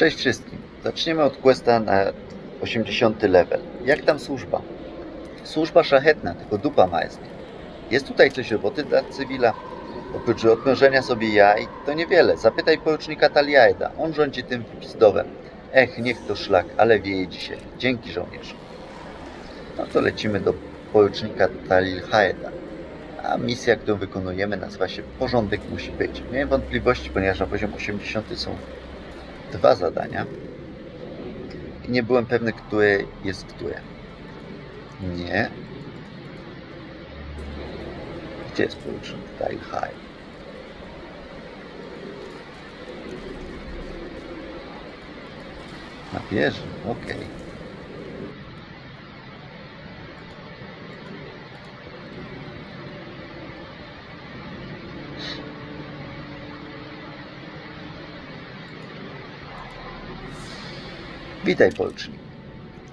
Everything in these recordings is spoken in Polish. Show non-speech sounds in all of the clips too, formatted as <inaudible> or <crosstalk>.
Cześć wszystkim. Zaczniemy od questa na 80 level. Jak tam służba? Służba szlachetna, tylko dupa ma jest. Jest tutaj coś roboty dla cywila? Oprócz odmrożenia sobie jaj, to niewiele. Zapytaj porucznika Taliaeda. On rządzi tym pizdowem. Ech, niech to szlak, ale wieje dzisiaj. Dzięki żołnierzu. No to lecimy do porucznika Taliaeda. A misja, którą wykonujemy nazywa się Porządek musi być. Miałem wątpliwości, ponieważ na poziom 80 są dwa zadania i nie byłem pewny, które jest które. Nie. Gdzie jest porucznik Tile High? Na wieży, okej. Witaj, porucznik.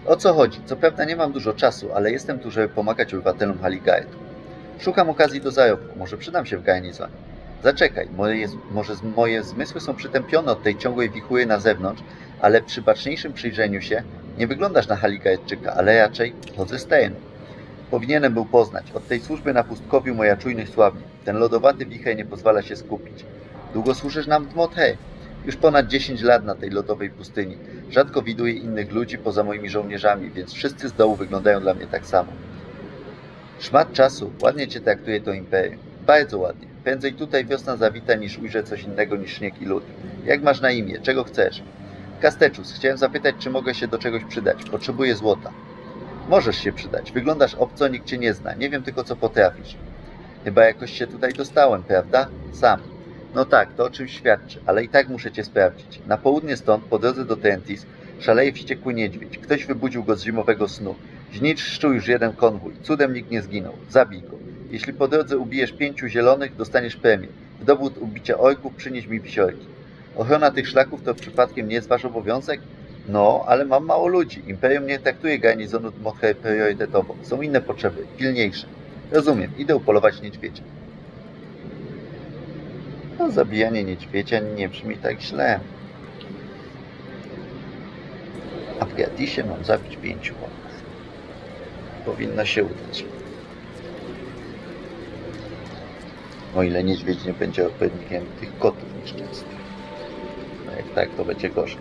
O co chodzi? Co prawda nie mam dużo czasu, ale jestem tu, żeby pomagać obywatelom Haligaetu. Szukam okazji do zarobku, może przydam się w garnizonie. Zaczekaj, moje, może moje zmysły są przytępione od tej ciągłej wichury na zewnątrz, ale przy baczniejszym przyjrzeniu się nie wyglądasz na Haligaetczyka, ale raczej terenu. Powinienem był poznać. Od tej służby na pustkowiu moja czujność słabnie. Ten lodowaty wicher nie pozwala się skupić. Długo służysz nam w Mothe? Już ponad 10 lat na tej lodowej pustyni. Rzadko widuję innych ludzi poza moimi żołnierzami, więc wszyscy z dołu wyglądają dla mnie tak samo. Szmat czasu, ładnie cię traktuje to imperium. Bardzo ładnie. Prędzej tutaj wiosna zawita, niż ujrzę coś innego niż śnieg i lód. Jak masz na imię? Czego chcesz? Kasteczus, chciałem zapytać, czy mogę się do czegoś przydać. Potrzebuję złota. Możesz się przydać. Wyglądasz obco, nikt cię nie zna. Nie wiem tylko, co potrafisz. Chyba jakoś się tutaj dostałem, prawda? Sam. No tak, to o czymś świadczy, ale i tak muszę cię sprawdzić. Na południe stąd, po drodze do Tentis, szaleje wściekły niedźwiedź. Ktoś wybudził go z zimowego snu. Zniszczył już jeden konwój. Cudem nikt nie zginął. Zabij go. Jeśli po drodze ubijesz pięciu zielonych, dostaniesz premię. W dowód ubicia orków przynieś mi wisiorki. Ochrona tych szlaków to przypadkiem nie jest wasz obowiązek? No, ale mam mało ludzi. Imperium nie traktuje garnizonu Mother priorytetowo. Są inne potrzeby, pilniejsze. Rozumiem, idę upolować niedźwiedzia. No, zabijanie niedźwiedzia nie brzmi tak źle. A w Gratisie mam zabić pięciu orków. Powinno się udać. O ile niedźwiedź nie będzie odpowiednikiem tych kotów nieszczęsnych. No jak tak, to będzie gorzej.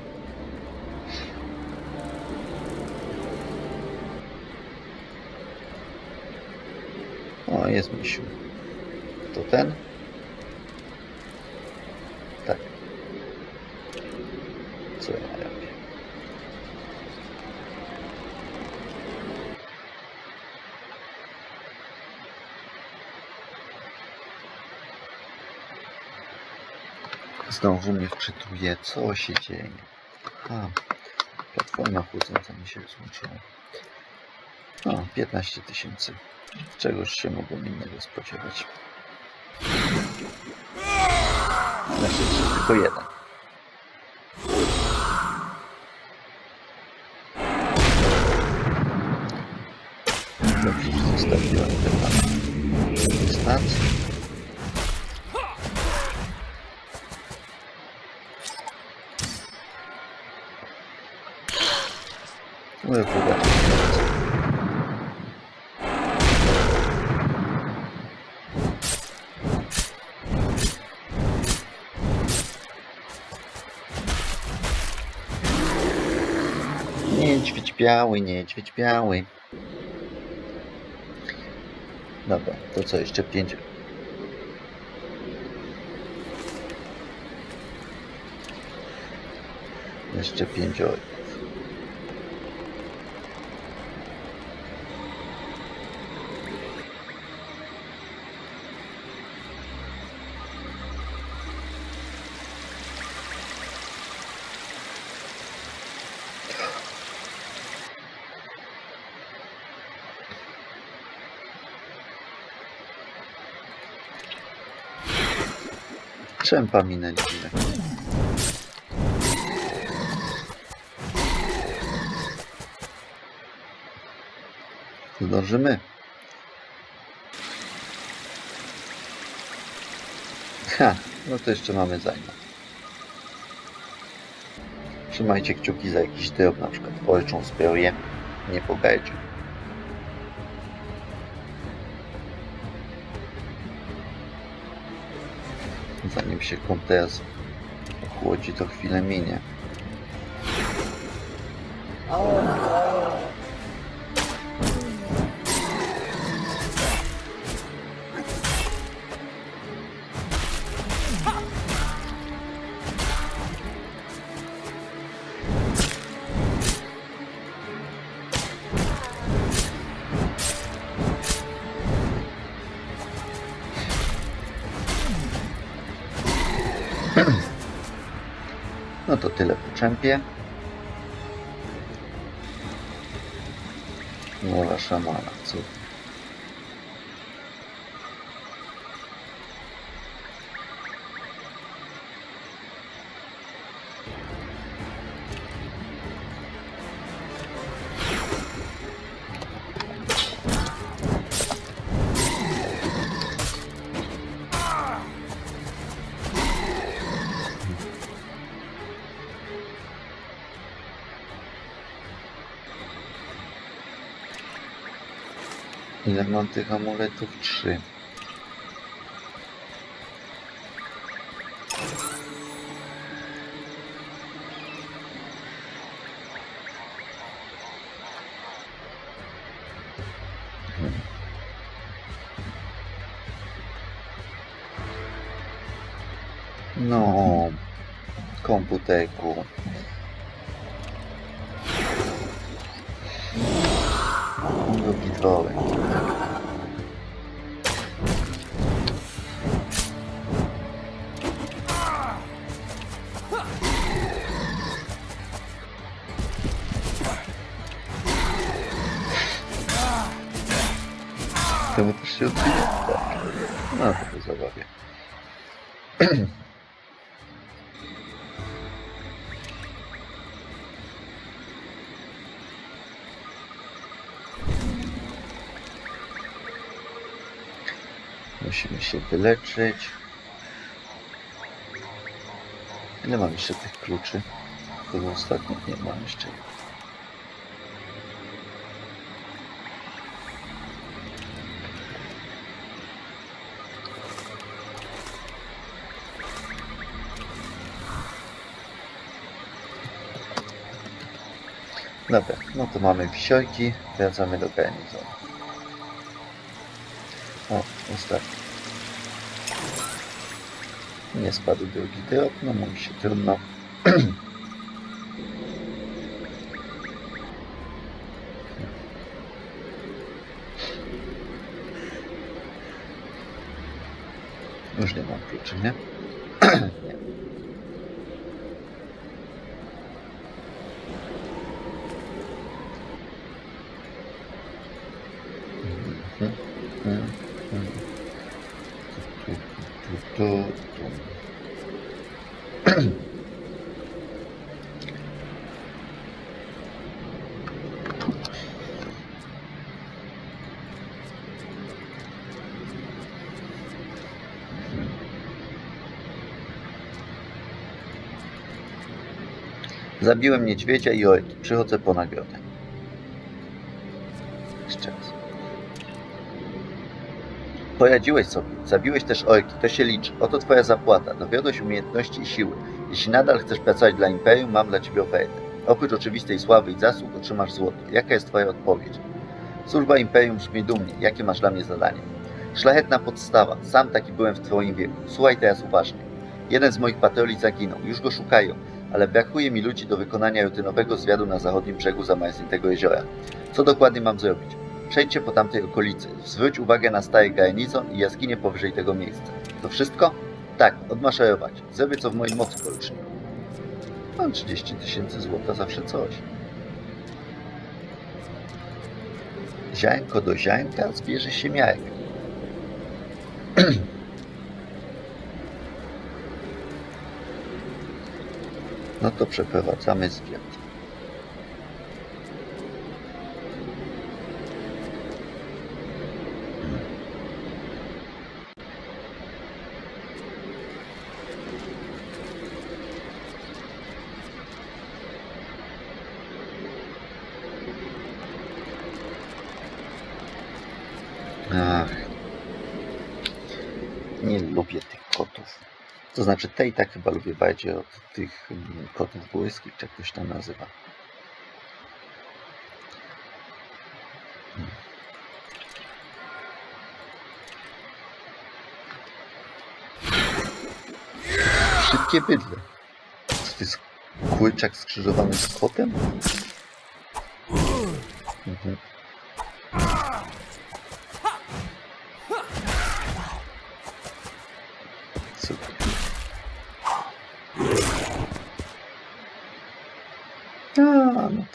O, jest misiu. To ten? Co ja robię? Znowu mnie wczytuje. Co się dzieje? A, platforma chłodząca mi się rozłączyła. O, 15 tysięcy. Czegoś się mogłem innego spodziewać. Na szczęście tylko jeden. Zostawiłem pana dystancji. No i chyba. Niedźwiedź biały, niedźwiedź biały. Dobra, to co, jeszcze pięć... Jeszcze pięć orków. Minęli chwilę. Zdążymy. Ha, no to jeszcze mamy zajmę. Trzymajcie kciuki za jakiś drop, na przykład pożyczą zbroję, nie pogajcie. Się teraz ochłodzi, to chwilę minie. No to tyle po czempie. Wola szamana, co? Ile mam tych amuletów? Trzy. Drugi dworek. Temu też się odbije? Się wyleczyć. Ile mam jeszcze tych kluczy? Tego ostatnich nie mam jeszcze. Dobra, no to mamy wisiorki, wracamy do garnizonu. O, ostatni. Nie spadł drugi drop, no mówi się trudno. <clears throat> Już nie mam kluczy, <clears throat> nie? Mhm, mhm, mhm. Tu, tu, tu, tu. Zabiłem niedźwiedzia i orki. Przychodzę po nagrodę. Jeszcze raz. Poradziłeś sobie. Zabiłeś też orki. To się liczy. Oto twoja zapłata. Dowiodłeś umiejętności i siły. Jeśli nadal chcesz pracować dla Imperium, mam dla ciebie ofertę. Oprócz oczywistej sławy i zasług otrzymasz złoto. Jaka jest twoja odpowiedź? Służba Imperium brzmi dumnie. Jakie masz dla mnie zadanie? Szlachetna podstawa. Sam taki byłem w twoim wieku. Słuchaj teraz uważnie. Jeden z moich patroli zaginął. Już go szukają, ale brakuje mi ludzi do wykonania rutynowego zwiadu na zachodnim brzegu zamarzniętego jeziora. Co dokładnie mam zrobić? Przejdźcie po tamtej okolicy. Zwróć uwagę na stary garnizon i jaskinie powyżej tego miejsca. To wszystko? Tak, odmaszerować. Zrobię co w mojej mocy, poruczniku. Mam 30 tysięcy złota, zawsze coś. Ziarnko do ziarnka zbierze się miarek. <clears throat> No to przeprowadzamy zwiat. Ach. Nie lubię tych kotów. To znaczy, te i tak chyba lubię bardziej od tych mm, kotów błyskich, czy jak to tam nazywa. Hmm. Szybkie bydle. Co to jest kłyczak skrzyżowany z kotem? Mhm.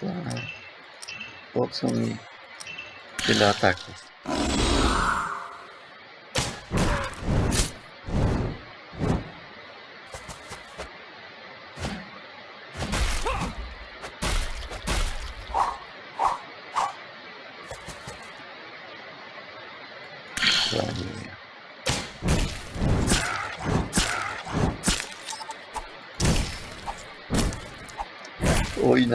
No tak. Po co mi tyle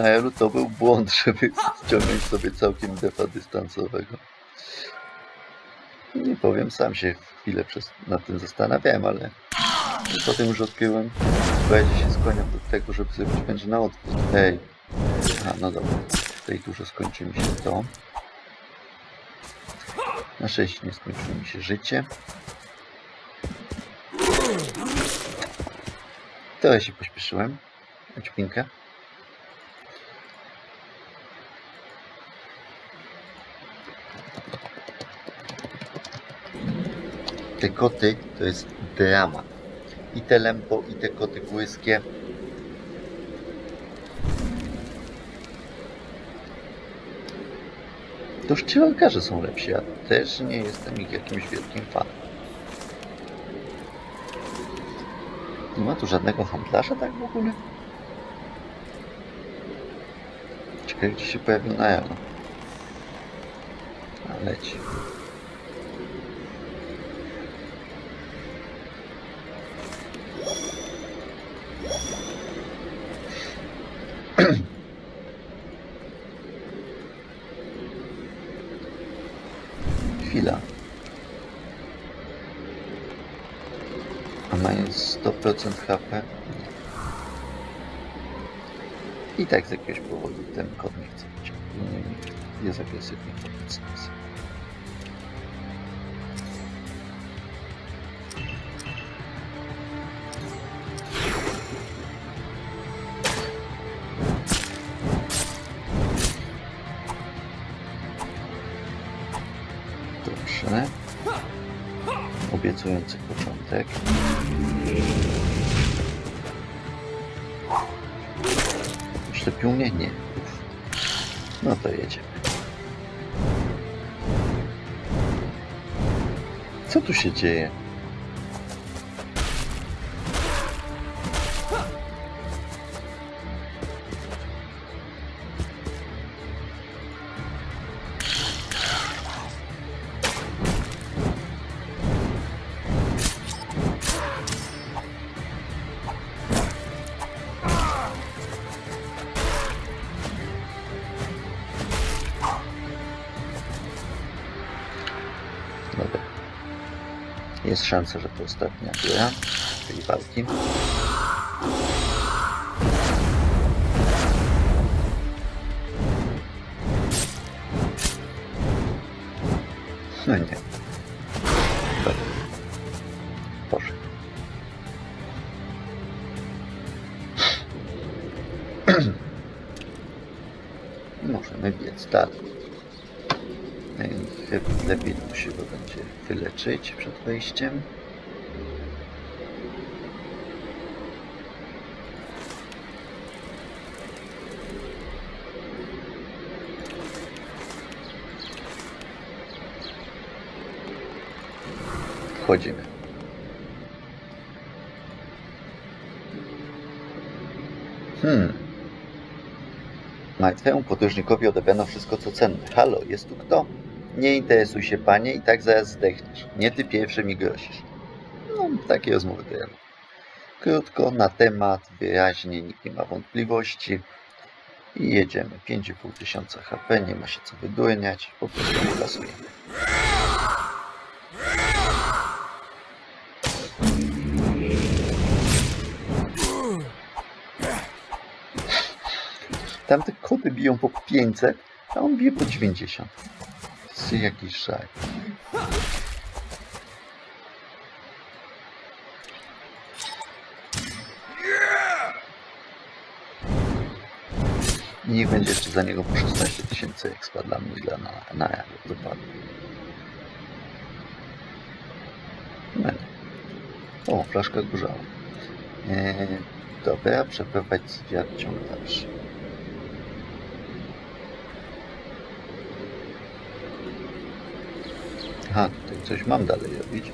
Oj, na Elu to był błąd, <laughs> żeby ściągnąć sobie całkiem defa dystansowego. Nie powiem, sam się chwilę przez, nad tym zastanawiałem, ale potem już odkryłem, bardziej się skłaniam do tego, żeby zrobić będzie na odwrót. Ej, a no dobra, w tej skończy mi się to. Na 6 nie skończyło mi się życie. Trochę się pośpieszyłem. Ciupinkę. Te koty to jest dramat. I te lempo, i te koty błyskie. To szczylalkarze są lepsi, ja też nie jestem ich jakimś wielkim fanem. Nie ma tu żadnego handlarza tak w ogóle? Ciekawe gdzie się pojawił na Jano. A leci. Chwila. A mając 100% HP? I tak z jakiegoś powodu ten kod nie chce być. Nie, jest agresywny wobec nas. Obiecujący początek. Szczepił mnie? Nie. No to jedziemy. Co tu się dzieje? Jest szansa, że to ostatnia gra tej walki. No nie. Dobra. <clears throat> Poszedł. Możemy biec dalej. Chyba lepiej tu się go będzie wyleczyć przed wejściem. Wchodzimy. Hmm. Martwemu podróżnikowi odebrano wszystko co cenne. Halo, jest tu kto? Nie interesuj się, panie, i tak zaraz zdechniesz. Nie ty pierwszy mi grozisz. No, takie rozmowy to ja. Krótko, na temat, wyraźnie, nikt nie ma wątpliwości. I jedziemy. 5,5 tysiąca HP, nie ma się co wydurniać, po prostu kasujemy. Tamte kody biją po 500, a on bije po 90. Jest jakiś szaj. Niech będzie jeszcze za niego po 16 tysięcy expa dla mnie dla na, na. Dokładnie. No. O, flaszka gorzała. Eee, dobra, przeprowadź zwiat ciąg dalszy. Aha, tutaj coś mam dalej robić.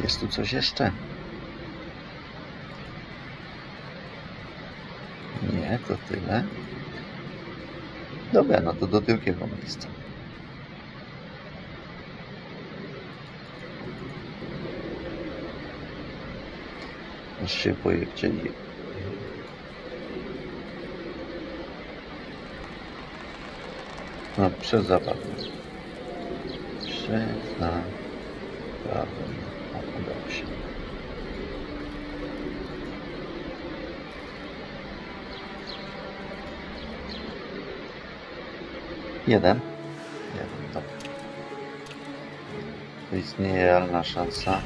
Jest tu coś jeszcze? To tyle. Dobra, no to do drugiego miejsca. Aż się boję, gdzie nie. No, przez zabawę. Przez zabawę. O, udało się. Jeden. Jeden, dobra. To istnieje realna szansa.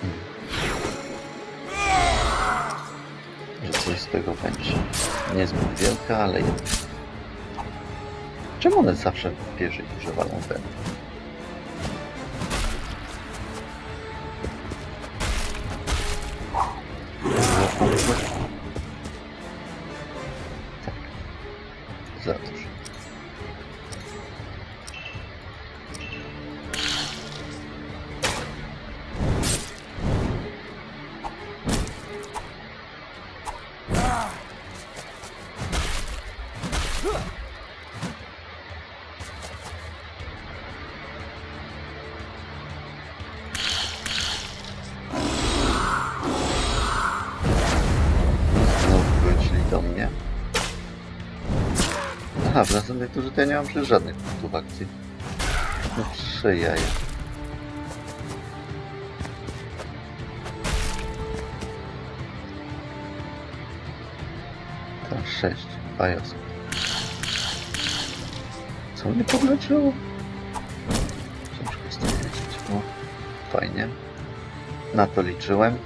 Hmm. Że coś z tego będzie. Niezbyt wielka, ale jednak. Czemu one zawsze w pierwszej turze walą będą? Następnej turze to ja nie mam przecież żadnych punktów akcji. No trzy jaja. To sześć. Jasne. Co mnie podleciało? Ciężko jest to wiedzieć. Fajnie. Na to liczyłem.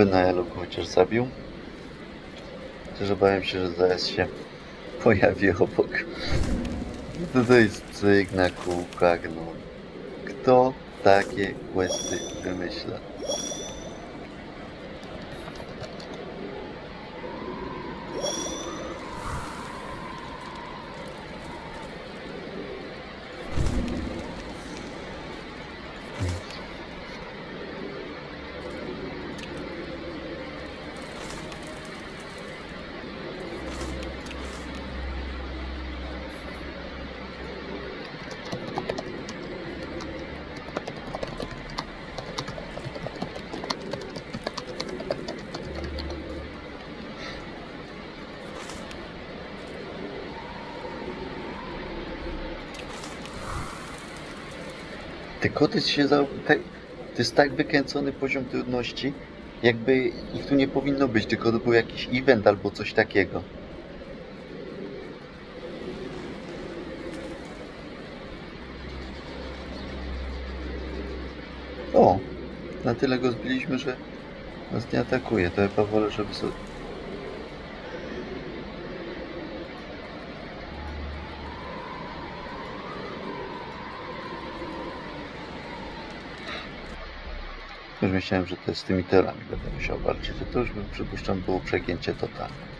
Oby na Elu chociaż zabił. Chociaż obawiam się, że zaraz się pojawi obok. To, jest cyk na. Kto takie questy wymyśla? Te koty się za... tak- To jest tak wykręcony poziom trudności, jakby ich tu nie powinno być, tylko to był jakiś event albo coś takiego. O! Na tyle go zbiliśmy, że nas nie atakuje. To chyba wolę, żeby sobie... myślałem, że to jest z tymi teorami będę musiał walczyć, to już przypuszczam było przegięcie totalne.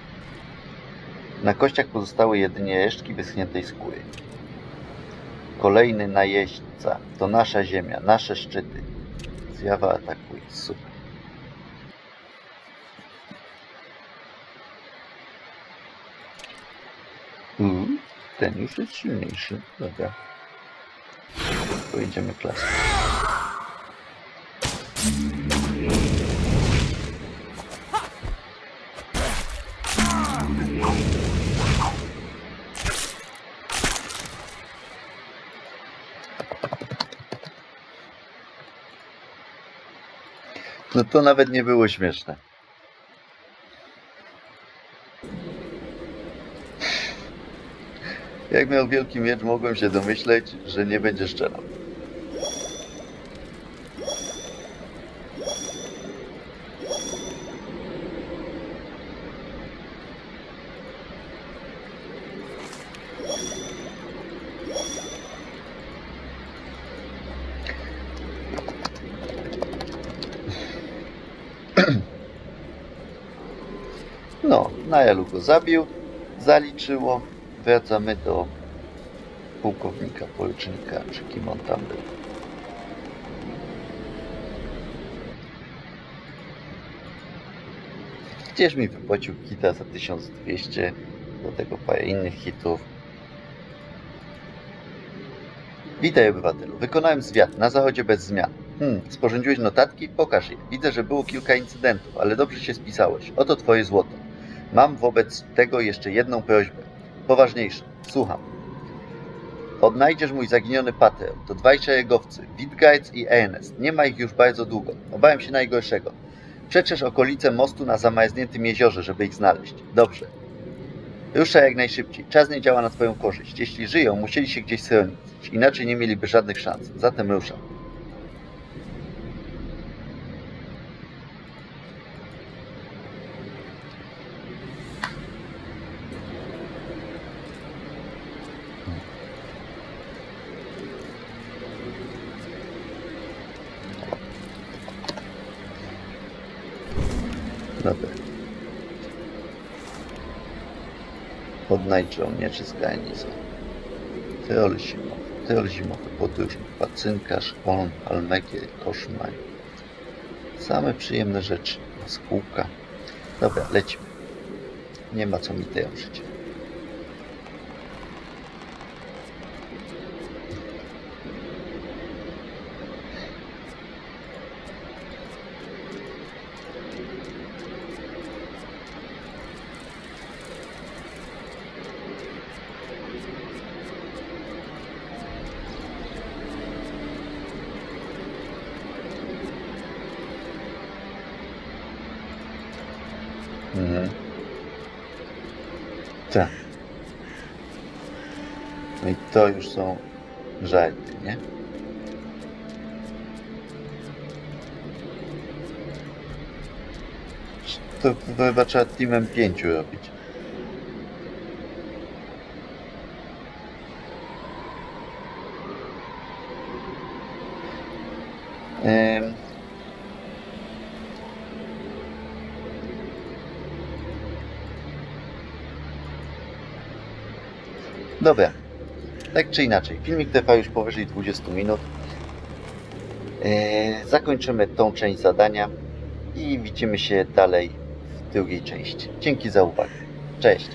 Na kościach pozostały jedynie resztki wyschniętej skóry. Kolejny najeźdźca. To nasza ziemia, nasze szczyty. Zjawa atakuje. Super. Ten już jest silniejszy. Dobra. Pojedziemy klasę. No to nawet nie było śmieszne. Jak miał wielki miecz, mogłem się domyśleć, że nie będzie szczerał. No, Najalu go zabił, zaliczyło. Wracamy do pułkownika, porucznika, czy kim on tam był. Gdzieś mi wypłacił kita za 1200, do tego parę innych hitów. Witaj obywatelu. Wykonałem zwiat na zachodzie bez zmian. Hmm, sporządziłeś notatki? Pokaż je. Widzę, że było kilka incydentów, ale dobrze się spisałeś. Oto twoje złoto. Mam wobec tego jeszcze jedną prośbę. Poważniejszą. Słucham. Odnajdziesz mój zaginiony pater. To dwaj szeregowcy, Witgajc i Ernest. Nie ma ich już bardzo długo. Obawiam się najgorszego. Przeczesz okolice mostu na zamarzniętym jeziorze, żeby ich znaleźć. Dobrze. Ruszaj jak najszybciej. Czas nie działa na twoją korzyść. Jeśli żyją, musieli się gdzieś schronić. Inaczej nie mieliby żadnych szans. Zatem ruszam. Dobra. Odnajdź żołnierzy z garnizonu. Tyol zimowy, tyol zimowy, podróżnik, pacynkarz, on, almegier, koszmar. Same przyjemne rzeczy. Skółka. Dobra, lecimy. Nie ma co mi tutaj Tak. No i to już są żarty, nie? To, to chyba trzeba teamem pięciu robić. Ym. Dobra. Tak czy inaczej, filmik trwa już powyżej 20 minut. Yy, zakończymy tą część zadania i widzimy się dalej w drugiej części. Dzięki za uwagę. Cześć.